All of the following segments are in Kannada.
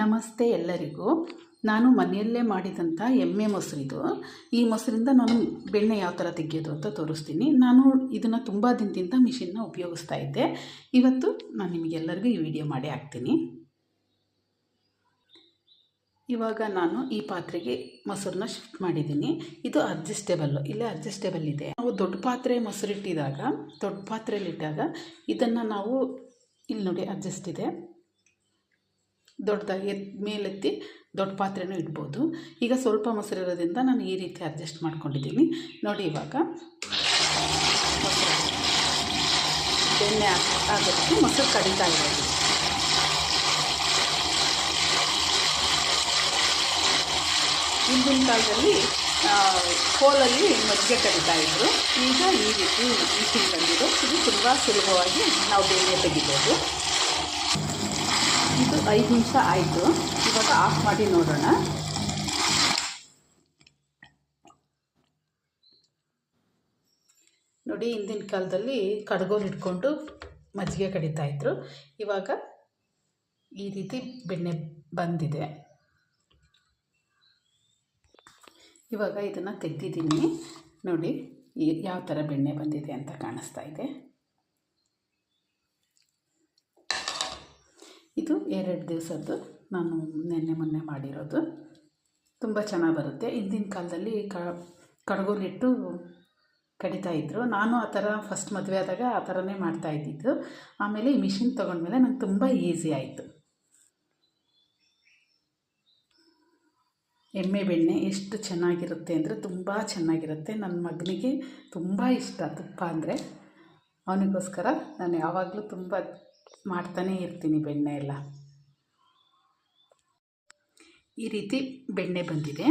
ನಮಸ್ತೆ ಎಲ್ಲರಿಗೂ. ನಾನು ಮನೆಯಲ್ಲೇ ಮಾಡಿದಂಥ ಎಮ್ಮೆ ಮೊಸರಿದು ಈ ಮೊಸರಿಂದ ನಾನು ಬೆಣ್ಣೆ ಯಾವ ಥರ ತೆಗೆಯೋದು ಅಂತ ತೋರಿಸ್ತೀನಿ. ನಾನು ಇದನ್ನು ತುಂಬ ದಿನದಿಂದ ಮಿಷಿನ್ನ ಉಪಯೋಗಿಸ್ತಾ ಇದ್ದೆ. ಇವತ್ತು ನಾನು ನಿಮಗೆಲ್ಲರಿಗೂ ಈ ವಿಡಿಯೋ ಮಾಡಿ ಹಾಕ್ತೀನಿ. ಇವಾಗ ನಾನು ಈ ಪಾತ್ರೆಗೆ ಮೊಸರನ್ನ ಶಿಫ್ಟ್ ಮಾಡಿದ್ದೀನಿ. ಇದು ಅಡ್ಜಸ್ಟೇಬಲ್ಲು, ಇಲ್ಲೇ ಅಡ್ಜಸ್ಟೇಬಲ್ ಇದೆ. ನಾವು ದೊಡ್ಡ ಪಾತ್ರೆ ಮೊಸರಿಟ್ಟಿದಾಗ, ದೊಡ್ಡ ಪಾತ್ರೆಯಲ್ಲಿಟ್ಟಾಗ ಇದನ್ನು ನಾವು ಇಲ್ಲಿ ನೋಡಿ ಅಡ್ಜಸ್ಟ್ ಇದೆ. ದೊಡ್ಡದಾಗಿ ಮೇಲೆತ್ತಿ ದೊಡ್ಡ ಪಾತ್ರೆನೂ ಇಡ್ಬೋದು. ಈಗ ಸ್ವಲ್ಪ ಮೊಸರು ಇರೋದ್ರಿಂದ ನಾನು ಈ ರೀತಿ ಅಡ್ಜಸ್ಟ್ ಮಾಡ್ಕೊಂಡಿದ್ದೀನಿ. ನೋಡಿ ಇವಾಗ. ಬೆಣ್ಣೆ ಆಗೋದಕ್ಕೆ ಮೊಸರು ಕಡಿತಾ ಇರೋದು. ಹಿಂದಿನ ಕಾಲದಲ್ಲಿ ಕೋಲಲ್ಲಿ ಮಜ್ಜಿಗೆ ಕಡಿತಾ ಇದ್ದರು ಈಗ ಈ ರೀತಿ ಈ ಬಂದಿದೆ ಇದು ತುಂಬ ಸುಲಭವಾಗಿ ನಾವು ಬೆಣ್ಣೆ ತೆಗಿಬೋದು. ಐದು ನಿಮಿಷ ಆಯಿತು. ಇವಾಗ ಆಫ್ ಮಾಡಿ ನೋಡೋಣ. ನೋಡಿ, ಹಿಂದಿನ ಕಾಲದಲ್ಲಿ ಕಡಗೋಲು ಇಟ್ಕೊಂಡು ಮಜ್ಜಿಗೆ ಕಡಿತಾ ಇದ್ರು. ಇವಾಗ ಈ ರೀತಿ ಬೆಣ್ಣೆ ಬಂದಿದೆ. ಇವಾಗ ಇದನ್ನು ತೆಗ್ದಿದ್ದೀನಿ. ನೋಡಿ ಯಾವ ಥರ ಬೆಣ್ಣೆ ಬಂದಿದೆ ಅಂತ ಕಾಣಿಸ್ತಾ ಇದೆ. ಇದು ಎರಡು ದಿವಸದ್ದು ನಾನು ನೆನ್ನೆ ಮೊನ್ನೆ ಮಾಡಿರೋದು. ತುಂಬ ಚೆನ್ನಾಗಿ ಬರುತ್ತೆ. ಹಿಂದಿನ ಕಾಲದಲ್ಲಿ ಕಡ್ಗೋಲಿಟ್ಟು ಕಡಿತಾ ಇದ್ದರು ನಾನು ಆ ಥರ ಫಸ್ಟ್ ಮದುವೆ ಆದಾಗ ಆ ಥರನೇ ಮಾಡ್ತಾ ಇದ್ದಿದ್ದು. ಆಮೇಲೆ ಈ ಮಿಷಿನ್ ತೊಗೊಂಡ್ಮೇಲೆ ನಂಗೆ ತುಂಬ ಈಸಿ ಆಯಿತು. ಎಮ್ಮೆ ಬೆಣ್ಣೆ ಎಷ್ಟು ಚೆನ್ನಾಗಿರುತ್ತೆ ಅಂದರೆ ತುಂಬ ಚೆನ್ನಾಗಿರುತ್ತೆ. ನನ್ನ ಮಗನಿಗೆ ತುಂಬ ಇಷ್ಟ ತುಪ್ಪ ಅಂದರೆ. ಅವನಿಗೋಸ್ಕರ ನಾನು ಯಾವಾಗಲೂ ತುಂಬ ಮಾಡ್ತಾನೇ ಇರ್ತೀನಿ ಬೆಣ್ಣೆ ಎಲ್ಲ. ಈ ರೀತಿ ಬೆಣ್ಣೆ ಬಂದಿದೆ.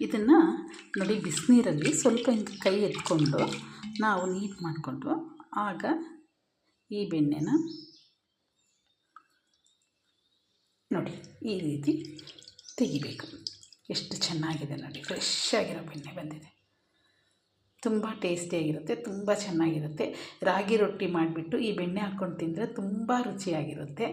ಇದನ್ನು ನೋಡಿ ಬಿಸಿನೀರಲ್ಲಿ ಸ್ವಲ್ಪ ಹಿಂಗೆ ಕೈ ಎತ್ಕೊಂಡು ನಾವು ನೀಟ್ ಮಾಡಿಕೊಂಡು ಆಗ ಈ ಬೆಣ್ಣೆನ ನೋಡಿ ಈ ರೀತಿ ತೆಗಿಬೇಕು. ಎಷ್ಟು ಚೆನ್ನಾಗಿದೆ ನೋಡಿ ಫ್ರೆಶ್ ಆಗಿರೋ ಬೆಣ್ಣೆ ಬಂದಿದೆ. ತುಂಬ ಟೇಸ್ಟಿಯಾಗಿರುತ್ತೆ ತುಂಬ ಚೆನ್ನಾಗಿರುತ್ತೆ. ರಾಗಿ ರೊಟ್ಟಿ ಮಾಡಿಬಿಟ್ಟು ಈ ಬೆಣ್ಣೆ ಹಾಕ್ಕೊಂಡು ತಿಂದರೆ ತುಂಬ ರುಚಿಯಾಗಿರುತ್ತೆ.